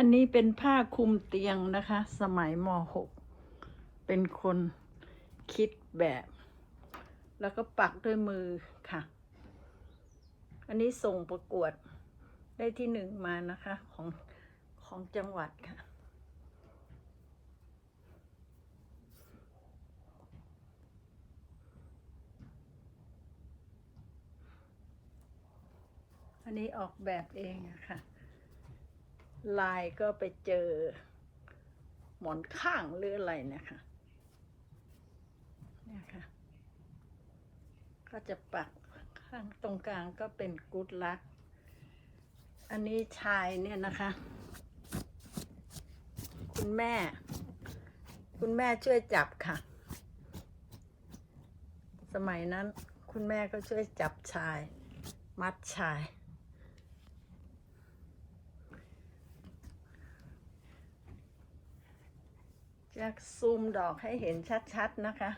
อันนี้เป็นผ้าคลุมเตียงนะคะ สมัยม .6 เป็นคนคิดแบบ แล้วก็ปักด้วยมือค่ะ อันนี้ส่งประกวดได้ที่หนึ่งมานะคะของของจังหวัดค่ะ อันนี้ออกแบบเองอะค่ะ ลายก็ไปเจอ หมอนข้างหรืออะไรนะคะเนี่ยค่ะ ก็จะปักข้างตรงกลางก็เป็นกุดลัก อันนี้ชายเนี่ยนะคะ คุณแม่ คุณแม่ช่วยจับค่ะ สมัยนั้นคุณแม่ก็ช่วยจับชาย มัดชาย จะซูมดอกให้เห็นชัดๆนะคะ